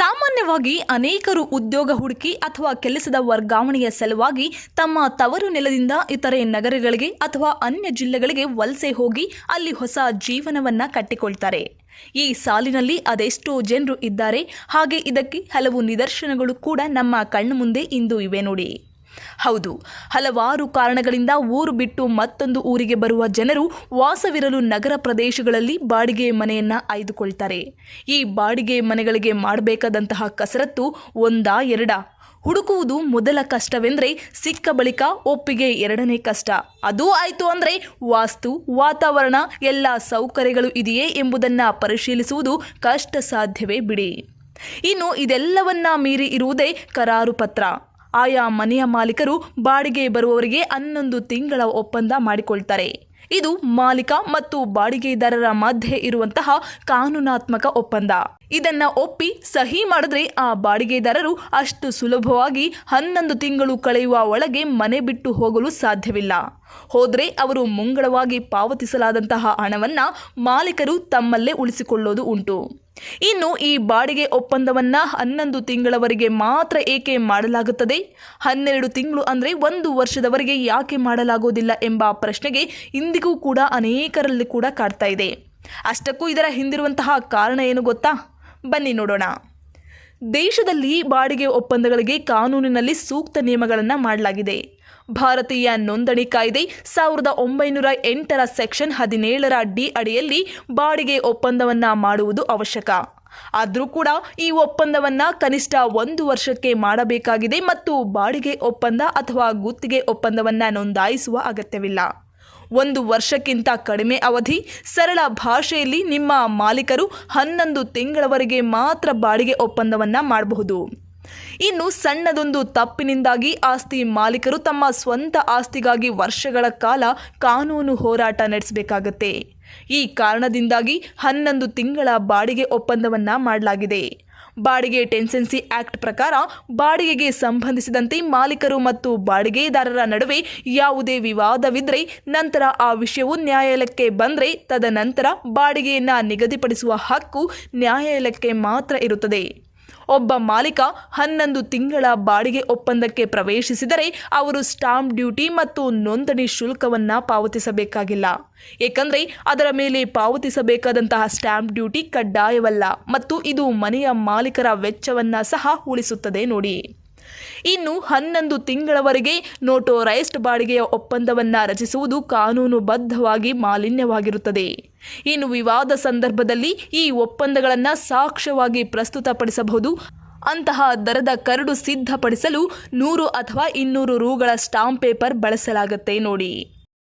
ಸಾಮಾನ್ಯವಾಗಿ ಅನೇಕರು ಉದ್ಯೋಗ ಹುಡುಕಿ ಅಥವಾ ಕೆಲಸದ ವರ್ಗಾವಣೆಯ ಸಲುವಾಗಿ ತಮ್ಮ ತವರು ನೆಲದಿಂದ ಇತರೆ ನಗರಗಳಿಗೆ ಅಥವಾ ಅನ್ಯ ಜಿಲ್ಲೆಗಳಿಗೆ ವಲಸೆ ಹೋಗಿ ಅಲ್ಲಿ ಹೊಸ ಜೀವನವನ್ನ ಕಟ್ಟಿಕೊಳ್ತಾರೆ. ಈ ಸಾಲಿನಲ್ಲಿ ಅದೆಷ್ಟೋ ಜನರು ಇದ್ದಾರೆ. ಹಾಗೆ ಇದಕ್ಕೆ ಹಲವು ನಿದರ್ಶನಗಳು ಕೂಡ ನಮ್ಮ ಕಣ್ಣು ಮುಂದೆ ಇಂದು ಇವೆ ನೋಡಿ. ಹೌದು, ಹಲವಾರು ಕಾರಣಗಳಿಂದ ಊರು ಬಿಟ್ಟು ಮತ್ತೊಂದು ಊರಿಗೆ ಬರುವ ಜನರು ವಾಸವಿರಲು ನಗರ ಪ್ರದೇಶಗಳಲ್ಲಿ ಬಾಡಿಗೆ ಮನೆಯನ್ನು ಆಯ್ದುಕೊಳ್ತಾರೆ. ಈ ಬಾಡಿಗೆ ಮನೆಗಳಿಗೆ ಮಾಡಬೇಕಾದಂತಹ ಕಸರತ್ತು ಒಂದಾ ಎರಡ? ಹುಡುಕುವುದು ಮೊದಲ ಕಷ್ಟವೆಂದರೆ ಸಿಕ್ಕ ಬಳಿಕ ಒಪ್ಪಿಗೆ ಎರಡನೇ ಕಷ್ಟ. ಅದು ಆಯಿತು ಅಂದರೆ ವಾಸ್ತು, ವಾತಾವರಣ, ಎಲ್ಲ ಸೌಕರ್ಯಗಳು ಇದೆಯೇ ಎಂಬುದನ್ನು ಪರಿಶೀಲಿಸುವುದು ಕಷ್ಟ ಸಾಧ್ಯವೇ ಬಿಡಿ. ಇನ್ನು ಇದೆಲ್ಲವನ್ನ ಮೀರಿ ಇರುವುದೇ ಕರಾರು ಪತ್ರ. ಆಯಾ ಮನೆಯ ಮಾಲೀಕರು ಬಾಡಿಗೆ ಬರುವವರಿಗೆ ಹನ್ನೊಂದು ತಿಂಗಳ ಒಪ್ಪಂದ ಮಾಡಿಕೊಳ್ತಾರೆ. ಇದು ಮಾಲೀಕ ಮತ್ತು ಬಾಡಿಗೆದಾರರ ಮಧ್ಯೆ ಇರುವಂತಹ ಕಾನೂನಾತ್ಮಕ ಒಪ್ಪಂದ. ಇದನ್ನ ಒಪ್ಪಿ ಸಹಿ ಮಾಡಿದ್ರೆ ಆ ಬಾಡಿಗೆದಾರರು ಅಷ್ಟು ಸುಲಭವಾಗಿ ಹನ್ನೊಂದು ತಿಂಗಳು ಕಳೆಯುವ ಒಳಗೆ ಮನೆ ಬಿಟ್ಟು ಹೋಗಲು ಸಾಧ್ಯವಿಲ್ಲ. ಹೋದ್ರೆ ಅವರು ಮುಂಗಡವಾಗಿ ಪಾವತಿಸಲಾದಂತಹ ಹಣವನ್ನ ಮಾಲೀಕರು ತಮ್ಮಲ್ಲೇ ಉಳಿಸಿಕೊಳ್ಳೋದು ಉಂಟು. ಇನ್ನು ಈ ಬಾಡಿಗೆ ಒಪ್ಪಂದವನ್ನ ಹನ್ನೊಂದು ತಿಂಗಳವರೆಗೆ ಮಾತ್ರ ಏಕೆ ಮಾಡಲಾಗುತ್ತದೆ? ಹನ್ನೆರಡು ತಿಂಗಳು ಅಂದರೆ ಒಂದು ವರ್ಷದವರೆಗೆ ಯಾಕೆ ಮಾಡಲಾಗುವುದಿಲ್ಲ ಎಂಬ ಪ್ರಶ್ನೆಗೆ ಇಂದಿಗೂ ಕೂಡ ಅನೇಕರಲ್ಲಿ ಕೂಡ ಕಾಡ್ತಾ ಇದೆ. ಅಷ್ಟಕ್ಕೂ ಇದರ ಹಿಂದಿರುವಂತಹ ಕಾರಣ ಏನು ಗೊತ್ತಾ? ಬನ್ನಿ ನೋಡೋಣ. ದೇಶದಲ್ಲಿ ಬಾಡಿಗೆ ಒಪ್ಪಂದಗಳಿಗೆ ಕಾನೂನಿನಲ್ಲಿ ಸೂಕ್ತ ನಿಯಮಗಳನ್ನು ಮಾಡಲಾಗಿದೆ. ಭಾರತೀಯ ನೋಂದಣಿ ಕಾಯ್ದೆ ಸಾವಿರದ ಒಂಬೈನೂರ ಎಂಟರ ಸೆಕ್ಷನ್ ಹದಿನೇಳರ ಡಿ ಅಡಿಯಲ್ಲಿ ಬಾಡಿಗೆ ಒಪ್ಪಂದವನ್ನು ಮಾಡುವುದು ಅವಶ್ಯಕ. ಆದರೂ ಕೂಡ ಈ ಒಪ್ಪಂದವನ್ನು ಕನಿಷ್ಠ ಒಂದು ವರ್ಷಕ್ಕೆ ಮಾಡಬೇಕಾಗಿದೆ ಮತ್ತು ಬಾಡಿಗೆ ಒಪ್ಪಂದ ಅಥವಾ ಗುತ್ತಿಗೆ ಒಪ್ಪಂದವನ್ನು ನೋಂದಾಯಿಸುವ ಅಗತ್ಯವಿಲ್ಲ. ಒಂದು ವರ್ಷಕ್ಕಿಂತ ಕಡಿಮೆ ಅವಧಿ. ಸರಳ ಭಾಷೆಯಲ್ಲಿ ನಿಮ್ಮ ಮಾಲೀಕರು ಹನ್ನೊಂದು ತಿಂಗಳವರೆಗೆ ಮಾತ್ರ ಬಾಡಿಗೆ ಒಪ್ಪಂದವನ್ನು ಮಾಡಬಹುದು. ಇನ್ನು ಸಣ್ಣದೊಂದು ತಪ್ಪಿನಿಂದಾಗಿ ಆಸ್ತಿ ಮಾಲೀಕರು ತಮ್ಮ ಸ್ವಂತ ಆಸ್ತಿಗಾಗಿ ವರ್ಷಗಳ ಕಾಲ ಕಾನೂನು ಹೋರಾಟ ನಡೆಸಬೇಕಾಗತ್ತೆ. ಈ ಕಾರಣದಿಂದಾಗಿ ಹನ್ನೊಂದು ತಿಂಗಳ ಬಾಡಿಗೆ ಒಪ್ಪಂದವನ್ನು ಮಾಡಲಾಗಿದೆ. ಬಾಡಿಗೆ ಟೆನ್ಸೆನ್ಸಿ ಆಕ್ಟ್ ಪ್ರಕಾರ ಬಾಡಿಗೆಗೆ ಸಂಬಂಧಿಸಿದಂತೆ ಮಾಲೀಕರು ಮತ್ತು ಬಾಡಿಗೆದಾರರ ನಡುವೆ ಯಾವುದೇ ವಿವಾದವಿದ್ದರೆ ನಂತರ ಆ ವಿಷಯವು ನ್ಯಾಯಾಲಯಕ್ಕೆ ಬಂದರೆ ತದನಂತರ ಬಾಡಿಗೆಯನ್ನು ನಿಗದಿಪಡಿಸುವ ಹಕ್ಕು ನ್ಯಾಯಾಲಯಕ್ಕೆ ಮಾತ್ರ ಇರುತ್ತದೆ. ಒಬ್ಬ ಮಾಲೀಕ ಹನ್ನೊಂದು ತಿಂಗಳ ಬಾಡಿಗೆ ಒಪ್ಪಂದಕ್ಕೆ ಪ್ರವೇಶಿಸಿದರೆ ಅವರು ಸ್ಟಾಂಪ್ ಡ್ಯೂಟಿ ಮತ್ತು ನೋಂದಣಿ ಶುಲ್ಕವನ್ನು ಪಾವತಿಸಬೇಕಾಗಿಲ್ಲ. ಏಕೆಂದರೆ ಅದರ ಮೇಲೆ ಪಾವತಿಸಬೇಕಾದಂತಹ ಸ್ಟಾಂಪ್ ಡ್ಯೂಟಿ ಕಡ್ಡಾಯವಲ್ಲ ಮತ್ತು ಇದು ಮನೆಯ ಮಾಲೀಕರ ವೆಚ್ಚವನ್ನು ಸಹ ಉಳಿಸುತ್ತದೆ ನೋಡಿ. ಇನ್ನು ಹನ್ನೊಂದು ತಿಂಗಳವರೆಗೆ ನೋಟೋರೈಸ್ಡ್ ಬಾಡಿಗೆಯ ಒಪ್ಪಂದವನ್ನು ರಚಿಸುವುದು ಕಾನೂನುಬದ್ಧವಾಗಿ ಮಾಲಿನ್ಯವಾಗಿರುತ್ತದೆ. ಇನ್ನು ವಿವಾದ ಸಂದರ್ಭದಲ್ಲಿ ಈ ಒಪ್ಪಂದಗಳನ್ನು ಸಾಕ್ಷ್ಯವಾಗಿ ಪ್ರಸ್ತುತಪಡಿಸಬಹುದು. ಅಂತಹ ದರದ ಕರಡು ಸಿದ್ಧಪಡಿಸಲು ನೂರು ಅಥವಾ ಇನ್ನೂರು ರೂಗಳ ಸ್ಟಾಂಪ್ ಪೇಪರ್ ಬಳಸಲಾಗುತ್ತೆ ನೋಡಿ.